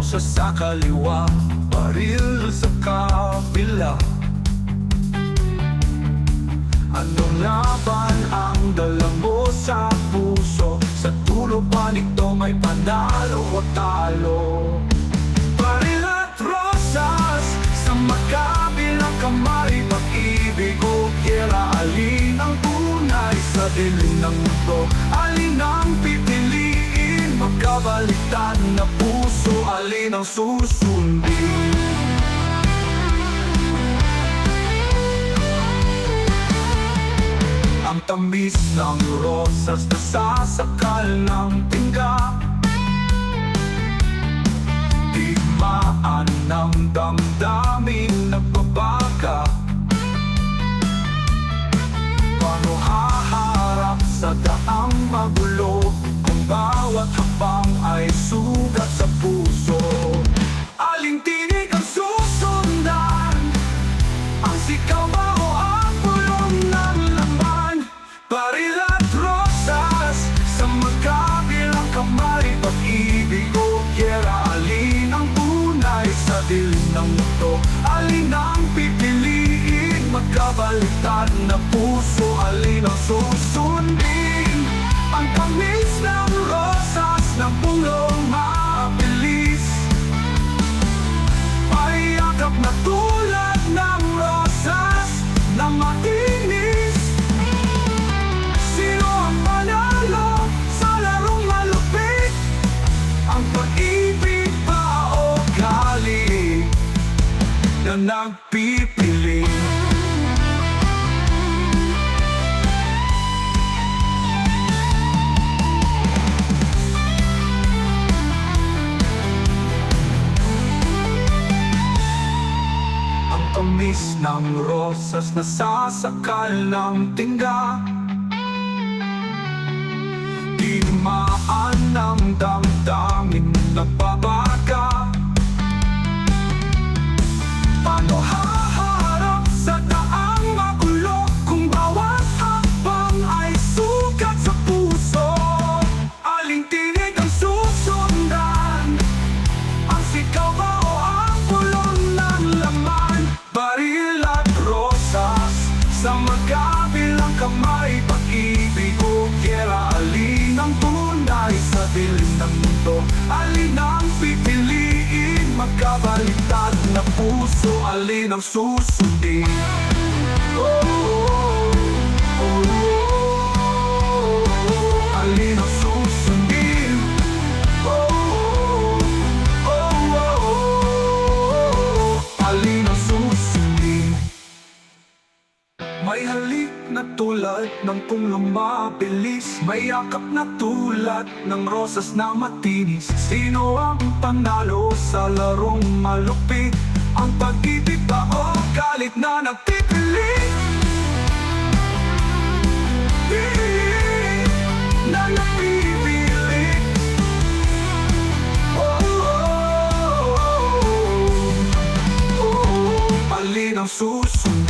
sa kaliwa Baril sa kabila Anong laban ang dala mo sa puso? Sa tulo ba nito may panalo o talo? Baril at rosas Sa magkabilang kamay Pag-ibig o kira Alin ang tunay sa dilim ng mundo Alin ang pipiliin Magkabaliktad na puso Alin ang susundin. Ang tamis ng rosas na sasakal ng tingga. Digmaan ng damdamin nagbabaga Paano haharap sa daang magulo Kung bawat habang ay sugat dilim ng mundo. Alin ang pipiliin? Magkabaliktad na puso na nagpipili? Ang tamis ng rosas na sasakal ng tingga Digmaan ng damdamin nagbabaga Alin ang susundin? Oh, oh, susundin? Oh, oh, oh, susundin? May halik na tulad ng punglong mabilis May yakap na tulad ng rosas na matinis Sino ang panalo sa larong malupit? Galit na nagpipili? Pili na nagpipili Oh, oh, oh, oh. Alin ang susunod?